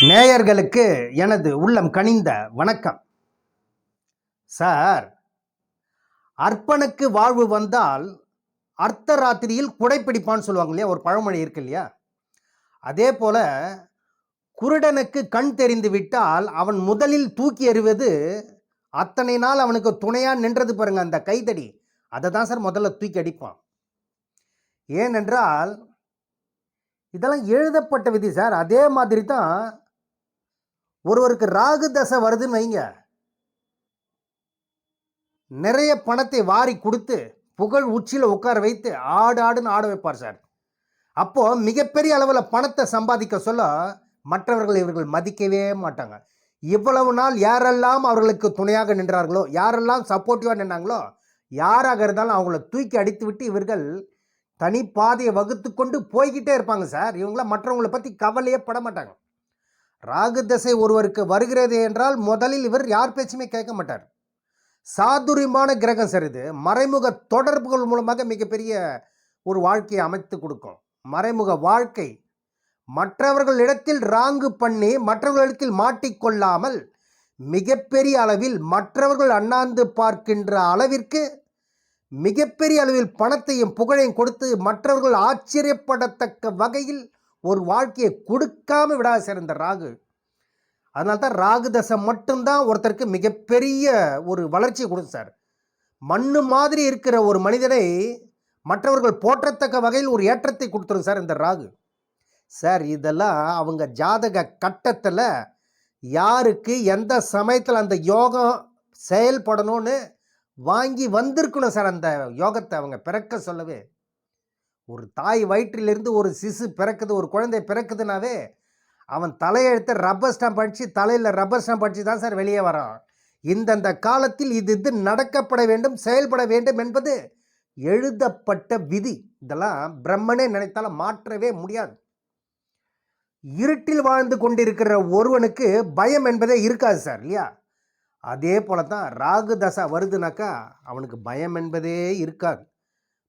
நேயர்களுக்கு எனது உள்ளம் கனிந்த வணக்கம். சார் அர்ப்பனுக்கு வாழ்வு வந்தால் அர்த்த ராத்திரியில் குடைப்பிடிப்பான்னு சொல்லுவாங்க இல்லையா? ஒரு பழமொழி இருக்கு இல்லையா? அதே போல குருடனுக்கு கண் தெரிந்து விட்டால் அவன் முதலில் தூக்கி எறிவது அத்தனை நாள் அவனுக்கு துணையாக நின்றது பாருங்க அந்த கைதடி. அதை தான் சார் முதல்ல தூக்கி அடிப்பான். ஏனென்றால் இதெல்லாம் எழுதப்பட்ட விதி சார். அதே மாதிரி தான் ஒருவருக்கு ராகு தசை வருதுன்னு வைங்க. நிறைய பணத்தை வாரி கொடுத்து புகழ் உச்சியில் உட்கார வைத்து ஆடு ஆடுன்னு ஆட வைப்பார் சார். அப்போ மிகப்பெரிய அளவில் பணத்தை சம்பாதிக்க சொல்ல மற்றவர்கள் இவர்கள் மதிக்கவே மாட்டாங்க. இவ்வளவு நாள் யாரெல்லாம் அவர்களுக்கு துணையாக நின்றார்களோ யாரெல்லாம் சப்போர்ட்டிவாக நின்றாங்களோ யாராக இருந்தாலும் அவங்கள தூக்கி அடித்து விட்டு இவர்கள் தனி பாதையை வகுத்து கொண்டு போய்கிட்டே இருப்பாங்க சார். இவங்களாம் மற்றவங்களை பற்றி கவலையே பட மாட்டாங்க. ராகு தசை ஒருவருக்கு வருகிறது என்றால் முதலில் இவர் யார் பேச்சுமே கேட்க மாட்டார். சாதுரியமான கிரகம் சார் இது மறைமுக தொடர்புகள் மூலமாக மிகப்பெரிய ஒரு வாழ்க்கையை அமைத்து கொடுக்கும். மறைமுக வாழ்க்கை. மற்றவர்களிடத்தில் ராங்கு பண்ணி மற்றவர்களிடத்தில் மாட்டிக்கொள்ளாமல் மிகப்பெரிய அளவில் மற்றவர்கள் அண்ணாந்து பார்க்கின்ற அளவிற்கு மிகப்பெரிய அளவில் பணத்தையும் புகழையும் கொடுத்து மற்றவர்கள் ஆச்சரியப்படத்தக்க வகையில் ஒரு வாழ்க்கையை கொடுக்காம விடாது சார் இந்த ராகு. அதனால தான் ராகு தசை மட்டும்தான் ஒருத்தருக்கு மிகப்பெரிய ஒரு வளர்ச்சியை கொடுக்கும் சார். மண்ணு மாதிரி இருக்கிற ஒரு மனிதனை மற்றவர்கள் போற்றத்தக்க வகையில் ஒரு ஏற்றத்தை கொடுத்துரும் சார் இந்த ராகு. சார் இதெல்லாம் அவங்க ஜாதக கட்டத்தில் யாருக்கு எந்த சமயத்தில் அந்த யோகம் செயல்படணும்னு வாங்கி வந்திருக்கணும் சார் அந்த யோகத்தை அவங்க பிறக்க சொல்லவே. ஒரு தாய் வயிற்றிலிருந்து ஒரு சிசு பிறக்குது ஒரு குழந்தை பிறக்குதுனாவே அவன் தலையெழுத்த ரப்பர் ஸ்டாம்ப் அடித்து தலையில் ரப்பர் ஸ்டாம்ப் அடித்து தான் சார் வெளியே வரான். இந்தந்த காலத்தில் இது இது நடக்கப்பட வேண்டும் செயல்பட வேண்டும் என்பது எழுதப்பட்ட விதி. இதெல்லாம் பிரம்மனே நினைத்தாலும் மாற்றவே முடியாது. இருட்டில் வாழ்ந்து கொண்டிருக்கிற ஒருவனுக்கு பயம் என்பதே இருக்காது சார் இல்லையா? அதே போல தான் ராகு தசை வருதுனாக்கா அவனுக்கு பயம் என்பதே இருக்காது.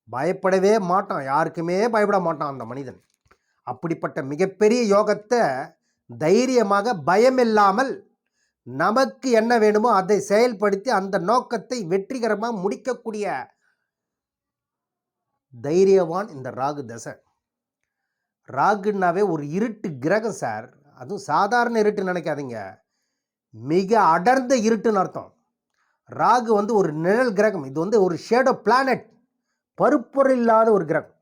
பயப்படவே மாட்டான். யாருக்குமே பயப்பட மாட்டான் அந்த மனிதன். அப்படிப்பட்ட மிகப்பெரிய யோகத்தை தைரியமாக பயம் இல்லாமல் நமக்கு என்ன வேணுமோ அதை செயல்படுத்தி அந்த நோக்கத்தை வெற்றிகரமாக முடிக்கக்கூடிய தைரியவான் இந்த ராகு தசை. ராகுன்னாவே ஒரு இருட்டு கிரகம் சார் அதுவும் சாதாரண இருட்டு நினைக்காதீங்க. மிக அடர்ந்த இருட்டுன்னு அர்த்தம். ராகு வந்து ஒரு நிழல் கிரகம். இது வந்து ஒரு ஷேடோ பிளானட் பருப்பொருள் இல்லாத ஒரு கிரகம்.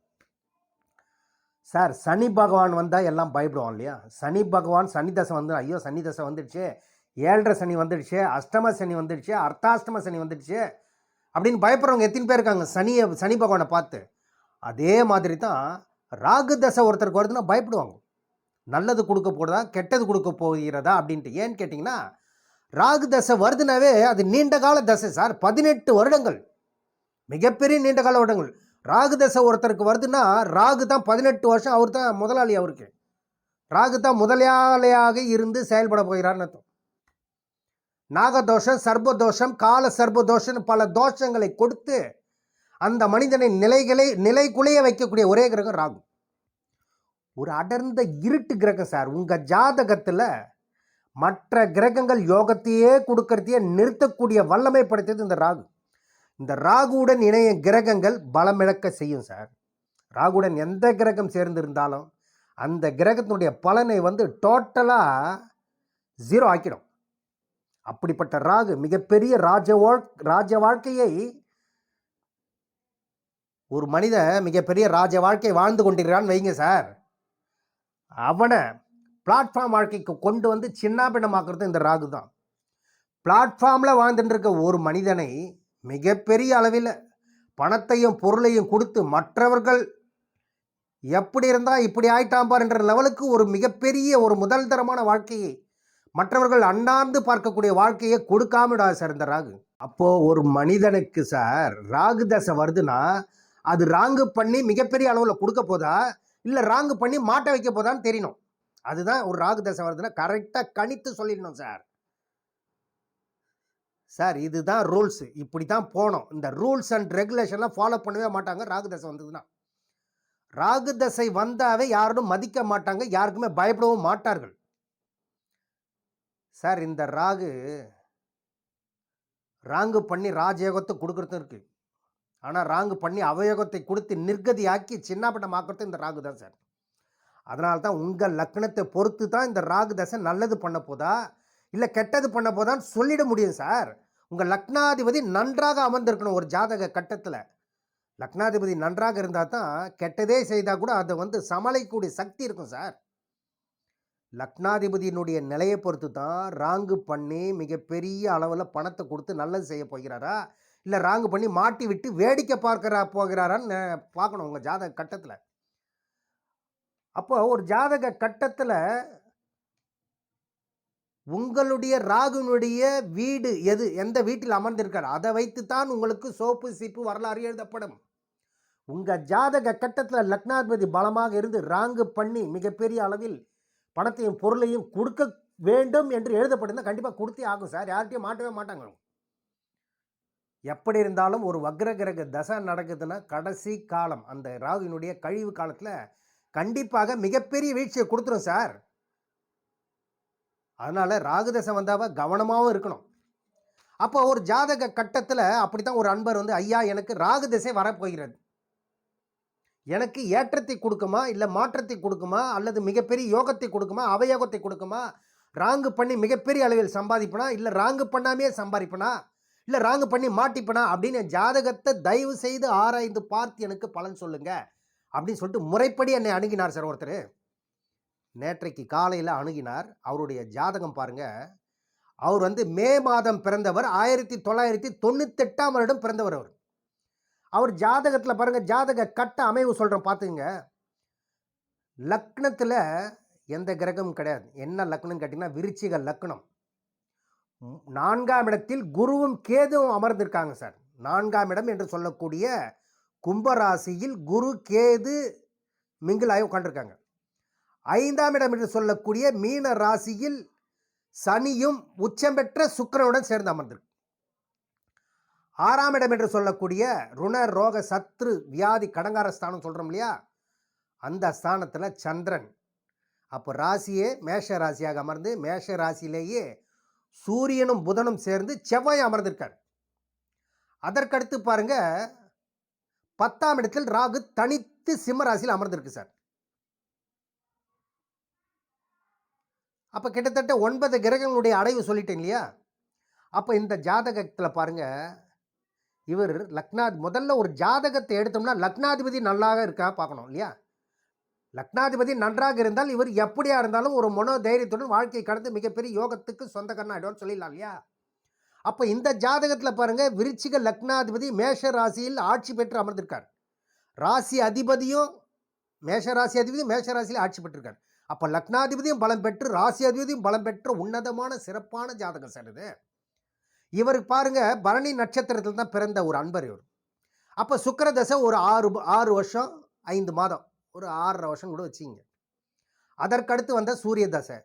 சார் சனி பகவான் வந்தால் எல்லாம் பயப்படுவான் இல்லையா? சனி பகவான் சனி தசை வந்து ஐயோ சனி தசை வந்துடுச்சு ஏழரை சனி வந்துடுச்சு அஷ்டம சனி வந்துடுச்சு அர்த்தாஷ்டம சனி வந்துடுச்சு அப்படின்னு பயப்படுறவங்க எத்தனை பேர் இருக்காங்க? சனியை சனி பகவானை பார்த்து. அதே மாதிரி தான் ராகு தசை ஒருத்தருக்கு வருதுன்னா பயப்படுவாங்க. நல்லது கொடுக்க போகிறதா கெட்டது கொடுக்க போகிறதா அப்படின்ட்டு. ஏன்னு கேட்டிங்கன்னா ராகு தசை வருதுனாவே அது நீண்ட கால தசை சார் பதினெட்டு வருடங்கள். மிகப்பெரிய நீண்ட கால வருடங்கள் ராகு தசை ஒருத்தருக்கு வருதுன்னா ராகு தான் பதினெட்டு வருஷம் அவர் தான் முதலாளி அவருக்கு. ராகு தான் முதலாளியாக இருந்து செயல்பட போகிறார்னு அர்த்தம். நாகதோஷம் சர்பதோஷம் கால சர்பதோஷம் பல தோஷங்களை கொடுத்து அந்த மனிதனை நிலைகளை நிலைக்குலைய வைக்கக்கூடிய ஒரே கிரகம் ராகு. ஒரு அடர்ந்த இருட்டு கிரகம் சார். உங்கள் ஜாதகத்தில் மற்ற கிரகங்கள் யோகத்தையே கொடுக்கறதையே நிறுத்தக்கூடிய வல்லமை படைத்தது இந்த ராகு. இந்த ராகுவுடன் இணைய கிரகங்கள் பலமிழக்க செய்யும் சார். ராகுடன் எந்த கிரகம் சேர்ந்திருந்தாலும் அந்த கிரகத்தினுடைய பலனை வந்து டோட்டலாக ஜீரோ ஆக்கிடும். அப்படிப்பட்ட ராகு மிகப்பெரிய ராஜ வாழ் ராஜ வாழ்க்கையை ஒரு மனிதன் மிகப்பெரிய ராஜ வாழ்க்கை வாழ்ந்து கொண்டிருக்கிறான்னு வைங்க சார். அவனை பிளாட்ஃபார்ம் வாழ்க்கைக்கு கொண்டு வந்து சின்னாபின்னமாக்குறது இந்த ராகு தான் பிளாட்ஃபார்மில் வாழ்ந்துட்டு இருக்க ஒரு மனிதனை மிகப்பெரிய அளவில் பணத்தையும் பொருளையும் கொடுத்து மற்றவர்கள் எப்படி இருந்தால் இப்படி ஆயிட்டான் பார் என்ற லெவலுக்கு ஒரு மிகப்பெரிய ஒரு முதல் தரமான வாழ்க்கையை மற்றவர்கள் அண்ணாந்து பார்க்கக்கூடிய வாழ்க்கையை கொடுக்காம விடாது சார் இந்த ராகு. அப்போது ஒரு மனிதனுக்கு சார் ராகு தசை வருதுன்னா அது ராங்கு பண்ணி மிகப்பெரிய அளவில் கொடுக்க போதா? இல்லை ராங்கு பண்ணி மாட்ட வைக்க போதான்னு தெரியணும். அதுதான் ஒரு ராகு தசை வருதுன்னா கரெக்டாக கணித்து சொல்லிடணும் சார். சார் இதுதான் ரூல்ஸ். இப்படி தான் போனோம் இந்த ரூல்ஸ் அண்ட் ரெகுலேஷன்லாம் ஃபாலோ பண்ணவே மாட்டாங்க. ராகு தசை வந்ததுன்னா. ராகு தசை வந்தாவே யாரும் மதிக்க மாட்டாங்க. யாருக்குமே பயப்படவும் மாட்டார்கள். சார் இந்த ராகு ராங்கு பண்ணி ராஜயோகத்தை கொடுக்குறதும் இருக்கு. ஆனால் ராங்கு பண்ணி அவயோகத்தை கொடுத்து நிர்கதியாக்கி சின்னாபட்டமாக்குறது இந்த ராகு தான் சார். அதனால தான் உங்கள் லக்னத்தை பொறுத்து தான் இந்த ராகு தசை நல்லது பண்ண போதா? இல்லை கெட்டது பண்ண போதான் சொல்லிட முடியும் சார். உங்கள் லக்னாதிபதி நன்றாக அமர்ந்திருக்கணும் ஒரு ஜாதக கட்டத்தில். லக்னாதிபதி நன்றாக இருந்தால் தான் கெட்டதே செய்தால் கூட அதை வந்து சமாளிக்கக்கூடிய சக்தி இருக்கும் சார். லக்னாதிபதியினுடைய நிலையை பொறுத்து தான் ராங்கு பண்ணி மிகப்பெரிய அளவில் பணத்தை கொடுத்து நல்லது செய்ய போகிறாரா? இல்லை ராங்கு பண்ணி மாட்டி விட்டு வேடிக்கை பார்க்கறா போகிறாரான்னு பார்க்கணும் உங்கள் ஜாதக கட்டத்தில். அப்போ ஒரு ஜாதக கட்டத்தில் உங்களுடைய ராகுனுடைய வீடு எது? எந்த வீட்டில் அமர்ந்திருக்கார் அதை வைத்து தான் உங்களுக்கு சோப்பு சீப்பு வரலாறு எழுதப்படும். உங்கள் ஜாதக கட்டத்தில் லக்னாதிபதி பலமாக இருந்து ராங்கு பண்ணி மிகப்பெரிய அளவில் பணத்தையும் பொருளையும் கொடுக்க வேண்டும் என்று எழுதப்பட்டிருந்தால் கண்டிப்பாக கொடுத்தே ஆகும் சார். யார்கிட்டையும் மாட்டவே மாட்டாங்க. எப்படி இருந்தாலும் ஒரு வக்ர கிரக தசை நடக்குதுன்னா கடைசி காலம் அந்த ராகுவினுடைய கழிவு காலத்தில் கண்டிப்பாக மிகப்பெரிய வீழ்ச்சியை கொடுத்துரும் சார். அதனால் ராகு தசை கவனமாகவும் இருக்கணும். அப்போ ஒரு ஜாதக கட்டத்தில் அப்படி தான் ஒரு அன்பர் வந்து ஐயா எனக்கு ராகு திசை வரப்போகிறது. எனக்கு ஏற்றத்தை கொடுக்குமா? இல்லை மாற்றத்தை கொடுக்குமா? அல்லது மிகப்பெரிய யோகத்தை கொடுக்குமா? அவயோகத்தை கொடுக்குமா? ராங்கு பண்ணி மிகப்பெரிய அளவில் சம்பாதிப்பனா? இல்லை ராங்கு பண்ணாமே சம்பாதிப்பனா? இல்லை ராங்கு பண்ணி மாட்டிப்பனா? அப்படின்னு என் ஜாதகத்தை தயவு செய்து ஆராய்ந்து பார்த்து எனக்கு பலன் சொல்லுங்கள் அப்படின்னு சொல்லிட்டு முறைப்படி என்னை அணுகினார் சார் ஒருத்தர். நேற்றைக்கு காலையில் அணுகினார். அவருடைய ஜாதகம் பாருங்க. அவர் வந்து மே மாதம் பிறந்தவர் ஆயிரத்தி தொள்ளாயிரத்தி தொண்ணூத்தெட்டாம் வருடம் பிறந்தவர் அவர். அவர் ஜாதகத்தில் பாருங்கள் ஜாதக கட்ட அமைவு சொல்கிறேன் பார்த்துங்க லக்னத்தில் எந்த கிரகமும் கிடையாது. என்ன லக்னம்னு கேட்டிங்கன்னா விருச்சிக லக்னம். நான்காம் இடத்தில் குருவும் கேதுவும் அமர்ந்திருக்காங்க சார். நான்காம் இடம் என்று சொல்லக்கூடிய கும்பராசியில் குரு கேது மிங்கிலாய் உட்காந்துருக்காங்க ஐந்தாம் இடம் என்று சொல்லக்கூடிய மீன ராசியில் சனியும் உச்சம் பெற்ற சுக்கரனுடன் சேர்ந்து அமர்ந்திருக்கு. ஆறாம் இடம் என்று சொல்லக்கூடிய ருண ரோக சத்ரு வியாதி கடங்கார ஸ்தானம் சொல்கிறோம் இல்லையா? அந்த ஸ்தானத்தில் சந்திரன். அப்போ ராசியே மேஷ ராசியாக அமர்ந்து மேஷ ராசியிலேயே சூரியனும் புதனும் சேர்ந்து செவ்வாய் அமர்ந்திருக்கார். அதற்கடுத்து பாருங்க பத்தாம் இடத்தில் ராகு தனித்து சிம்ம ராசியில் அமர்ந்திருக்கு சார். அப்போ கிட்டத்தட்ட ஒன்பது கிரகங்களுடைய அடைவு சொல்லிட்டேன் இல்லையா? அப்போ இந்த ஜாதகத்தில் பாருங்கள் இவர் லக்னா முதல்ல ஒரு ஜாதகத்தை எடுத்தோம்னா லக்னாதிபதி நல்லாக இருக்கா பார்க்கணும் இல்லையா? லக்னாதிபதி நன்றாக இருந்தால் இவர் எப்படியா இருந்தாலும் ஒரு மனோ தைரியத்துடன் வாழ்க்கை கடந்து மிகப்பெரிய யோகத்துக்கு சொந்த ஆயிடுவான்னு சொல்லிடலாம் இல்லையா? அப்போ இந்த ஜாதகத்தில் பாருங்கள் விருச்சிக லக்னாதிபதி மேஷ ராசியில் ஆட்சி பெற்று அமர்ந்திருக்கார். ராசி அதிபதியும் மேஷ ராசி அதிபதி மேஷ ராசியில் ஆட்சி பெற்றிருக்கார். அப்போ லக்னாதிபதியும் பலம் பெற்று ராசி அதிபதியும் பலம் பெற்ற உன்னதமான சிறப்பான ஜாதகம் சார் இது இவர் பாருங்க பரணி நட்சத்திரத்தில் தான் பிறந்த ஒரு அன்பர் இவர். அப்போ சுக்கரதசை ஒரு ஆறு ஆறு வருஷம் ஐந்து மாதம். ஒரு ஆறரை வருஷம் கூட வச்சிங்க அதற்கடுத்து வந்த சூரிய தசை.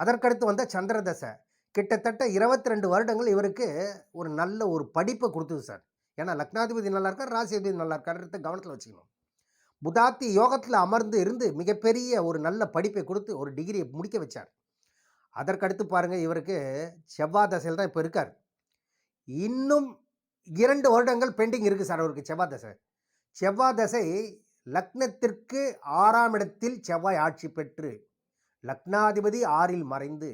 அதற்கடுத்து வந்த சந்திர தசை. கிட்டத்தட்ட இருபத்தி ரெண்டு வருடங்கள் இவருக்கு ஒரு நல்ல ஒரு படிப்பை கொடுத்தது சார். ஏன்னா லக்னாதிபதி நல்லா இருக்கார் ராசி நல்லா இருக்காருன்றத கவனத்தில் வச்சுக்கணும். புதாத்தி யோகத்தில் அமர்ந்து இருந்து மிகப்பெரிய ஒரு நல்ல படிப்பை கொடுத்து ஒரு டிகிரியை முடிக்க வச்சார். அதற்கடுத்து பாருங்கள் இவருக்கு செவ்வாய் தசையில் தான் இப்போ இருக்கார். இன்னும் இரண்டு வருடங்கள் பெண்டிங் இருக்குது சார் அவருக்கு செவ்வாய் தசை. செவ்வாய் தசை லக்னத்திற்கு ஆறாம் இடத்தில் செவ்வாய் ஆட்சி பெற்று லக்னாதிபதி ஆறில் மறைந்து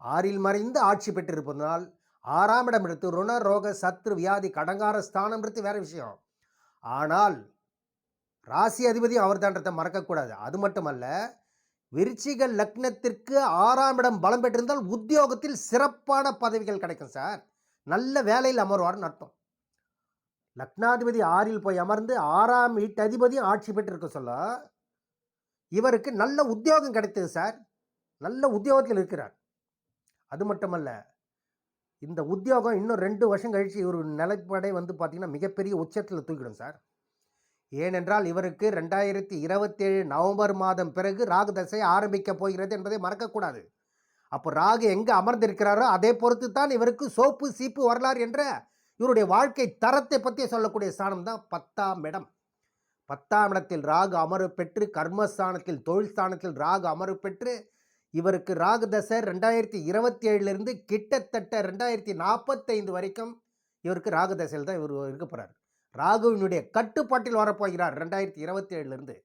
ஆறில் மறைந்து ஆட்சி பெற்றிருப்பதனால் ஆறாம் இடம் எடுத்து ருண ரோக சத்ரு வியாதி கடங்கார ஸ்தானம் எடுத்து வேறு விஷயம். ஆனால் ராசி அதிபதியும் அவர்தான்றதை மறக்கக்கூடாது. அது மட்டுமல்ல விருச்சிக லக்னத்திற்கு ஆறாம் இடம் பலம் பெற்றிருந்தால் உத்தியோகத்தில் சிறப்பான பதவிகள் கிடைக்கும் சார். நல்ல வேலையில் அமர்வார்னு அர்த்தம். லக்னாதிபதி ஆறில் போய் அமர்ந்து ஆறாம் வீட்டதிபதியும் ஆட்சி பெற்றிருக்க சொல்ல இவருக்கு நல்ல உத்தியோகம் கிடைத்தது சார். நல்ல உத்தியோகத்தில் இருக்கிறார். அது மட்டுமல்ல இந்த உத்தியோகம் இன்னும் ரெண்டு வருஷம் கழித்து இவர் நிலைப்படை வந்து பார்த்திங்கன்னா மிகப்பெரிய உச்சத்தில் தூக்கிடும் சார். ஏனென்றால் இவருக்கு ரெண்டாயிரத்தி இருபத்தேழு நவம்பர் மாதம் பிறகு ராகு தசை ஆரம்பிக்க போகிறது என்பதை மறக்கக்கூடாது. அப்போ ராகு எங்கே அமர்ந்திருக்கிறாரோ அதை பொறுத்து தான் இவருக்கு சோப்பு சீப்பு வரலாறு என்ற இவருடைய வாழ்க்கை தரத்தை பற்றி சொல்லக்கூடிய ஸ்தானம் தான் பத்தாம் இடம். பத்தாம் இடத்தில் ராகு அமர்வு பெற்று கர்மஸ்தானத்தில் தொழில் ஸ்தானத்தில் ராகு அமர்வு பெற்று இவருக்கு ராகு தசை ரெண்டாயிரத்தி இருபத்தி ஏழுலேருந்து கிட்டத்தட்ட ரெண்டாயிரத்தி நாற்பத்தைந்து வரைக்கும் இவருக்கு ராகு தசையில் தான் இவர் இருக்க போகிறார் ராகுவினுடைய கட்டுப்பாட்டில் வரப்போகிறார் ரெண்டாயிரத்தி இருபத்தி ஏழுலேருந்து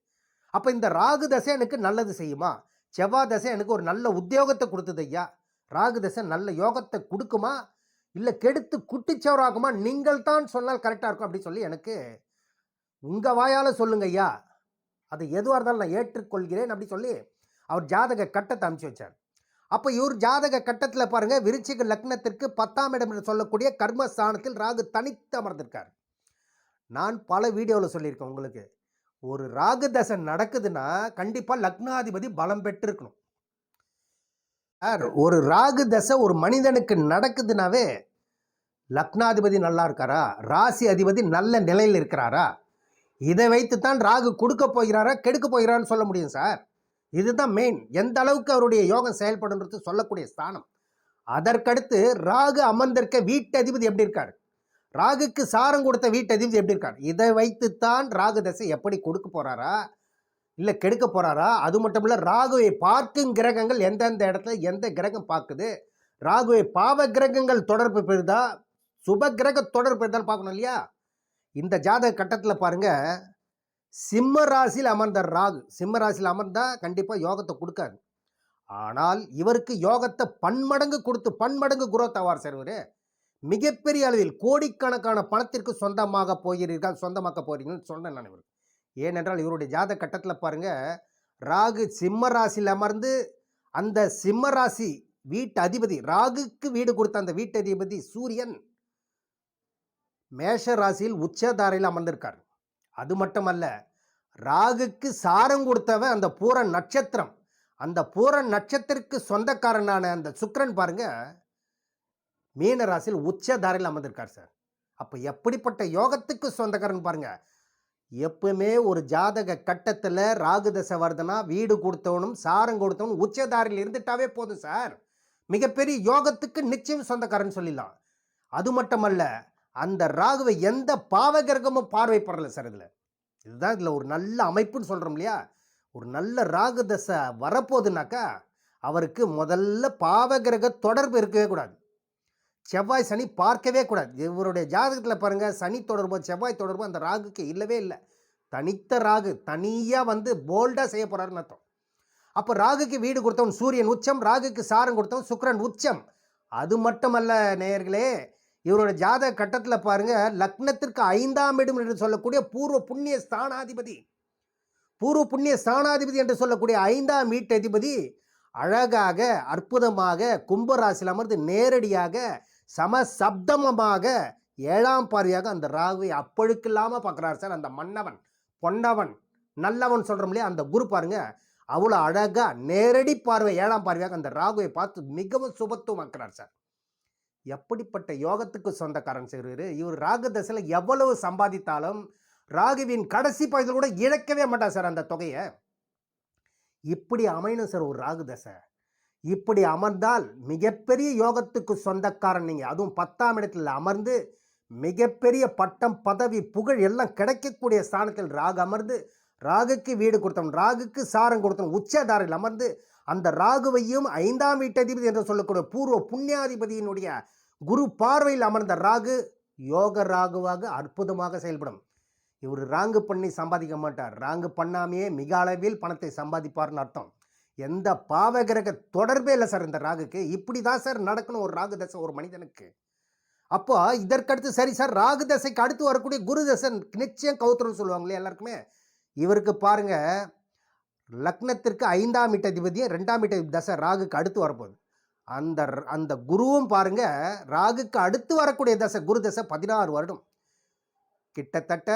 அப்போ இந்த ராகு தசை எனக்கு நல்லது செய்யுமா? செவ்வாய் தசை எனக்கு ஒரு நல்ல உத்தியோகத்தை கொடுத்தது ஐயா. ராகு தசை நல்ல யோகத்தை கொடுக்குமா? இல்லை கெடுத்து குட்டிச்சவராகுமா நீங்கள் தான் சொன்னால் கரெக்டாக இருக்கும் அப்படின்னு சொல்லி எனக்கு உங்கள் வாயால் சொல்லுங்க ஐயா. அது எதுவாக இருந்தாலும் நான் ஏற்றுக்கொள்கிறேன் அப்படி சொல்லி அவர் ஜாதக கட்டத்தை அனுப்பிச்சு வச்சார். அப்போ இவர் ஜாதக கட்டத்தில் பாருங்கள் விருச்சிக லக்னத்திற்கு பத்தாம் இடம் என்று சொல்லக்கூடிய கர்மஸ்தானத்தில் ராகு தனித்து அமர்ந்திருக்கார் நான் பல வீடியோவில் சொல்லியிருக்கேன் உங்களுக்கு. ஒரு ராகு தசை நடக்குதுன்னா கண்டிப்பாக லக்னாதிபதி பலம் பெற்றிருக்கணும். சார் ஒரு ராகு தசை ஒரு மனிதனுக்கு நடக்குதுனாவே லக்னாதிபதி நல்லா இருக்காரா? ராசி அதிபதி நல்ல நிலையில் இருக்கிறாரா? இதை வைத்து தான் ராகு கொடுக்க போகிறாரா? கெடுக்க போகிறான்னு சொல்ல முடியும் சார். இதுதான் மெயின் எந்த அளவுக்கு அவருடைய யோகம் செயல்படுன்றது சொல்லக்கூடிய ஸ்தானம். அதற்கடுத்து ராகு அமர்ந்திருக்க வீட்டதிபதி எப்படி இருக்கார்? ராகுக்கு சாரம் கொடுத்த வீட்டதிபதி எப்படி இருக்கார்? இதை வைத்துத்தான் ராகு தசை எப்படி கொடுக்க போறாரா? இல்லை கெடுக்க போறாரா? அது மட்டும் இல்லை ராகுவை பார்க்கும் கிரகங்கள் எந்தெந்த இடத்துல எந்த கிரகம் பார்க்குது? ராகுவை பாவ கிரகங்கள் தொடர்பு பெறுதா? சுப கிரக தொடர்பு இருந்தாலும் பார்க்கணும் இல்லையா? இந்த ஜாதக கட்டத்தில் பாருங்க சிம்ம ராசியில் அமர்ந்த ராகு சிம்ம ராசியில் அமர்ந்தா கண்டிப்பாக யோகத்தை கொடுக்காது. ஆனால் இவருக்கு யோகத்தை பன்மடங்கு கொடுத்து பன்மடங்கு குரோத் ஆவார் சார் இவரு மிகப்பெரிய அளவில் கோடிக்கணக்கான பணத்திற்கு சொந்தமாக போகிறீர்கள் சொந்தமாக்க போறீங்கன்னு சொன்னேன் நான் இவர் ஏனென்றால் இவருடைய ஜாத கட்டத்தில் பாருங்கள் ராகு சிம்ம ராசியில் அமர்ந்து அந்த சிம்ம ராசி வீட்டு அதிபதி ராகுக்கு வீடு கொடுத்த அந்த வீட்டு அதிபதி சூரியன் மேஷ ராசியில் உச்சதாரையில் அமர்ந்திருக்கார். அது மட்டுமல்ல ராகுக்கு சாரம் கொடுத்தவன் அந்த பூர நட்சத்திரம் அந்த பூர நட்சத்திரக்கு சொந்தக்காரனான அந்த சுக்கரன் பாருங்கள் மீன ராசியில் உச்சதாரையில் அமர்ந்திருக்கார் சார். அப்போ எப்படிப்பட்ட யோகத்துக்கு சொந்தக்காரன் பாருங்கள் எப்பவுமே ஒரு ஜாதக கட்டத்தில் ராகு தசை வருதுன்னா வீடு கொடுத்தவனும் சாரம் கொடுத்தவனும் உச்சதாரில் இருந்துட்டாவே போதும் சார். மிகப்பெரிய யோகத்துக்கு நிச்சயம் சொந்தக்காரன் சொல்லிடலாம். அது மட்டுமல்ல அந்த ராகுவை எந்த பாவகிரகமும் பார்வைப்படலை சார் இதில். இதுதான் இதில் ஒரு நல்ல அமைப்புன்னு சொல்கிறோம் இல்லையா? ஒரு நல்ல ராகு தசை வரப்போகுதுனாக்கா அவருக்கு முதல்ல பாவகிரக தொடர்பு இருக்கவே கூடாது. செவ்வாய் சனி பார்க்கவே கூடாது. இவருடைய ஜாதகத்தில் பாருங்கள் சனி தொடர்பு செவ்வாய் தொடர்பு அந்த ராகுக்கு இல்லவே இல்லை. தனித்த ராகு தனியாக வந்து போல்டாக செய்ய போகிறாருன்னு அர்த்தம். அப்போ ராகுக்கு வீடு கொடுத்தவன் சூரியன் உச்சம் ராகுக்கு சாரம் கொடுத்தவன் சுக்ரன் உச்சம். அது மட்டுமல்ல நேயர்களே இவரோட ஜாதக கட்டத்தில் பாருங்கள் லக்னத்திற்கு ஐந்தாம் இடம் என்று சொல்லக்கூடிய பூர்வ புண்ணிய ஸ்தானாதிபதி. பூர்வ புண்ணிய ஸ்தானாதிபதி என்று சொல்லக்கூடிய ஐந்தாம் வீட்டு அதிபதி அழகாக அற்புதமாக கும்பராசியில் அமர்ந்து நேரடியாக சமசப்தமமாக ஏழாம் பாரியாக அந்த ராகுவை அப்பழுக்கில்லாமல் பார்க்குறாரு சார். அந்த மன்னவன் பொன்னவன் நல்லவன் சொல்கிறோம் இல்லையா? அந்த குரு பாருங்க அவ்வளோ அழகாக நேரடி பார்வை ஏழாம் பார்வையாக அந்த ராகுவை பார்த்து மிகவும் சுபத்துவமாக்குறார் சார். எப்படிப்பட்ட யோகத்துக்கு சொந்தக்காரன் செய்கிறாரு இவர். ராகு தசையில் எவ்வளவு சம்பாதித்தாலும் ராகுவின் கடைசி பகுதியில் கூட இழக்கவே மாட்டார் சார் அந்த தொகையை. இப்படி அமையணும் சார் ஒரு ராகு தசை. இப்படி அமர்ந்தால் மிகப்பெரிய யோகத்துக்கு சொந்தக்காரன் நீங்கள் அதுவும் பத்தாம் இடத்தில் அமர்ந்து மிகப்பெரிய பட்டம் பதவி புகழ் எல்லாம் கிடைக்கக்கூடிய ஸ்தானத்தில் ராகு அமர்ந்து ராகுக்கு வீடு கொடுத்தவன் ராகுக்கு சாரம் கொடுத்தவன் உச்சதாரில் அமர்ந்து அந்த ராகுவையும் ஐந்தாம் வீட்டதிபதி என்று சொல்லக்கூடிய பூர்வ புண்ணியாதிபதியினுடைய குரு பார்வையில் அமர்ந்த ராகு யோக ராகுவாக அற்புதமாக செயல்படும். இவர் ராங்கு பண்ணி சம்பாதிக்க மாட்டார். ராங்கு பண்ணாமையே மிக அளவில் பணத்தை சம்பாதிப்பார்னு அர்த்தம். எந்த பாவகிரக தொடர்பே இல்லை சார் இந்த ராகுக்கு. இப்படி தான் சார் நடக்கணும் ஒரு ராகு தசை ஒரு மனிதனுக்கு. அப்போ இதற்கடுத்து சரி சார் ராகு தசைக்கு அடுத்து வரக்கூடிய குரு தசை நிச்சயம் கௌத்திரம் சொல்லுவாங்களே எல்லாருக்குமே. இவருக்கு பாருங்க லக்னத்திற்கு ஐந்தாம் இடதிபதியும் ரெண்டாம் இட்ட தசை ராகுக்கு அடுத்து வரப்போகுது. அந்த அந்த குருவும் பாருங்க ராகுக்கு அடுத்து வரக்கூடிய தசை குரு தசை பதினாறு வருடம். கிட்டத்தட்ட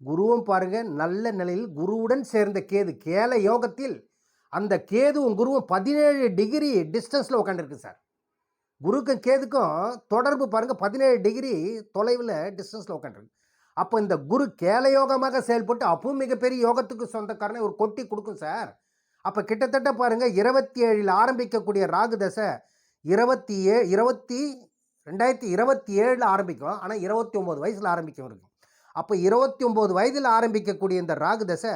குருவும் பாருங்க நல்ல நிலையில் குருவுடன் சேர்ந்த கேது கேல யோகத்தில் அந்த கேதுவும் குருவும் பதினேழு டிகிரி டிஸ்டன்ஸில் உட்காந்துருக்கு சார். குருக்கும் கேதுக்கும் தொடர்பு பாருங்கள் பதினேழு டிகிரி தொலைவில் டிஸ்டன்ஸில் உட்காந்துருக்கு அப்போ இந்த குரு கேலயோகமாக செயல்பட்டு அப்பவும் மிகப்பெரிய யோகத்துக்கு சொந்தக்காரனை ஒரு கொட்டி கொடுக்கும் சார். அப்போ கிட்டத்தட்ட பாருங்கள் இருபத்தி ஏழில் ஆரம்பிக்கக்கூடிய ராகு தசை இருபத்தி ஏ இருபத்தி ரெண்டாயிரத்தி இருபத்தி ஏழில் ஆரம்பிக்கும். ஆனால் இருபத்தி ஒம்பது வயசில் ஆரம்பிக்கும் இருக்கும் அப்போ இருபத்தி ஒம்பது வயதில் ஆரம்பிக்கக்கூடிய இந்த ராகு தசை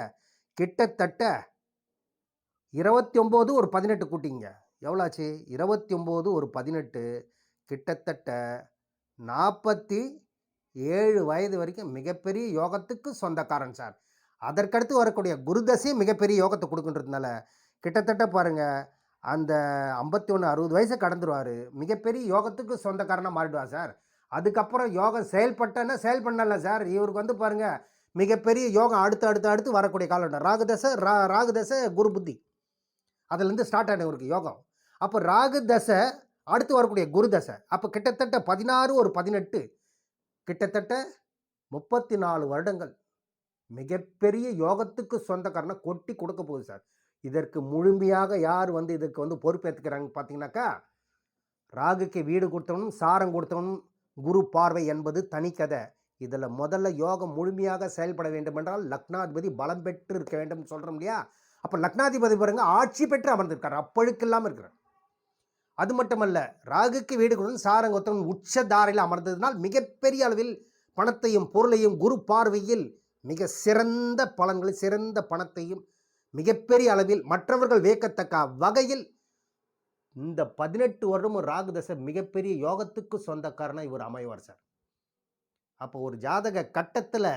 கிட்டத்தட்ட இருபத்தி ஒம்பது ஒரு பதினெட்டு கூட்டிங்க. எவ்வளோ ஆச்சு இருபத்தி ஒம்பது ஒரு பதினெட்டு. கிட்டத்தட்ட நாற்பத்தி ஏழு வயது வரைக்கும் மிகப்பெரிய யோகத்துக்கு சொந்தக்காரன் சார். அதற்கடுத்து வரக்கூடிய குருதசை மிகப்பெரிய யோகத்தை கொடுக்குன்றதுனால கிட்டத்தட்ட பாருங்கள் அந்த ஐம்பத்தி ஒன்று அறுபது வயசை கடந்துருவார். மிகப்பெரிய யோகத்துக்கு சொந்தக்காரனாக மாறிடுவார் சார். அதுக்கப்புறம் யோகம் செயல்பட்டன்னா செயல் பண்ணல சார். இவருக்கு வந்து பாருங்கள் மிகப்பெரிய யோகம் அடுத்து அடுத்து அடுத்து வரக்கூடிய காலம் ராகுதசை ரா ராகுதசை குரு புத்தி. அதுலேருந்து ஸ்டார்ட் ஆன இவருக்கு யோகம். அப்போ ராகு தசை அடுத்து வரக்கூடிய குரு தசை. அப்போ கிட்டத்தட்ட பதினாறு ஒரு பதினெட்டு கிட்டத்தட்ட முப்பத்தி நாலு வருடங்கள். மிகப்பெரிய யோகத்துக்கு சொந்தக்காரனை கொட்டி கொடுக்க போகுது சார். இதற்கு முழுமையாக யார் வந்து இதற்கு வந்து பொறுப்பேற்றுக்கிறாங்க பார்த்தீங்கன்னாக்கா ராகுக்கு வீடு கொடுத்தவனும் சாரம் கொடுத்தவனும் குரு பார்வை என்பது தனிக்கதை இதில் முதல்ல யோகம் முழுமையாக செயல்பட வேண்டுமென்றால் லக்னாதிபதி பலம் பெற்று இருக்க வேண்டும் சொல்கிறோம் இல்லையா? அப்போ லக்னாதிபதி பாருங்க ஆட்சி பெற்று அமர்ந்திருக்கார். அப்பழுக்கெல்லாம் இருக்கிறார். அது மட்டுமல்ல ராகுக்கு வீடு கொடுத்து சாரங்கொத்தவன் உச்ச தாரையில் அமர்ந்ததினால் மிகப்பெரிய அளவில் பணத்தையும் பொருளையும் குரு பார்வையில் மிக சிறந்த பலன்களை சிறந்த பணத்தையும் மிகப்பெரிய அளவில் மற்றவர்கள் வியக்கத்தக்க வகையில் இந்த பதினெட்டு வருடமும் ராகு தசை மிகப்பெரிய யோகத்துக்கு சொந்தக்காரனாக இவர் அமைவார் சார். அப்போ ஒரு ஜாதக கட்டத்தில்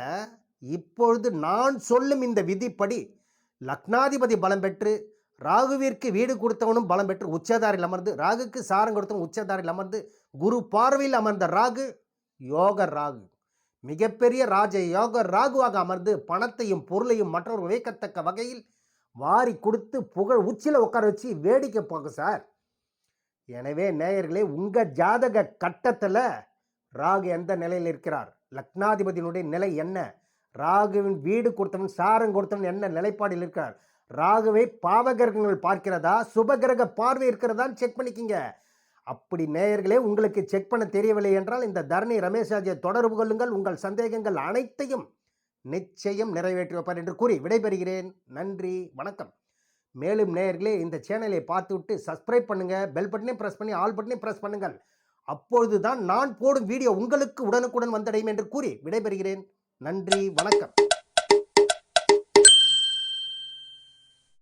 இப்பொழுது நான் சொல்லும் இந்த விதிப்படி லக்னாதிபதி பலம் பெற்று ராகுவிற்கு வீடு கொடுத்தவனும் பலம் பெற்று உச்சதாரில் அமர்ந்து ராகுக்கு சாரம் கொடுத்தவன் உச்சதாரில் அமர்ந்து குரு பார்வையில் அமர்ந்த ராகு யோக ராகு. மிகப்பெரிய ராஜ யோக ராகுவாக அமர்ந்து பணத்தையும் பொருளையும் மற்றவர் வியக்கத்தக்க வகையில் வாரி கொடுத்து புகழ் உச்சியில் உட்கார வச்சு வேடிக்கை போகும் சார். எனவே நேயர்களே உங்கள் ஜாதக கட்டத்தில் ராகு எந்த நிலையில் இருக்கிறார்? லக்னாதிபதியினுடைய நிலை என்ன? ராகுவின் வீடு கொடுத்தவன் சாரம் கொடுத்தவன் என்ன நிலைப்பாடில் இருக்கிறார் ராகுவை பாவகிரகங்கள் பார்க்கிறதா? சுபகிரக பார்வை இருக்கிறதான்னு செக் பண்ணிக்கிங்க. அப்படி நேயர்களே உங்களுக்கு செக் பண்ண தெரியவில்லை என்றால் இந்த தரணி ரமேஷ் ராஜை தொடர்பு கொள்ளுங்கள். உங்கள் சந்தேகங்கள் அனைத்தையும் நிச்சயம் நிறைவேற்றி வைப்பார் என்று கூறி விடைபெறுகிறேன். நன்றி வணக்கம். மேலும் நேயர்களே இந்த சேனலை பார்த்துவிட்டு சப்ஸ்கிரைப் பண்ணுங்கள் பெல் பட்டனையும் ப்ரெஸ் பண்ணி ஆல் பட்டனையும் ப்ரெஸ் பண்ணுங்கள். அப்பொழுதுதான் நான் போடும் வீடியோ உங்களுக்கு உடனுக்குடன் வந்தடையும் என்று கூறி விடைபெறுகிறேன். நன்றி வணக்கம்.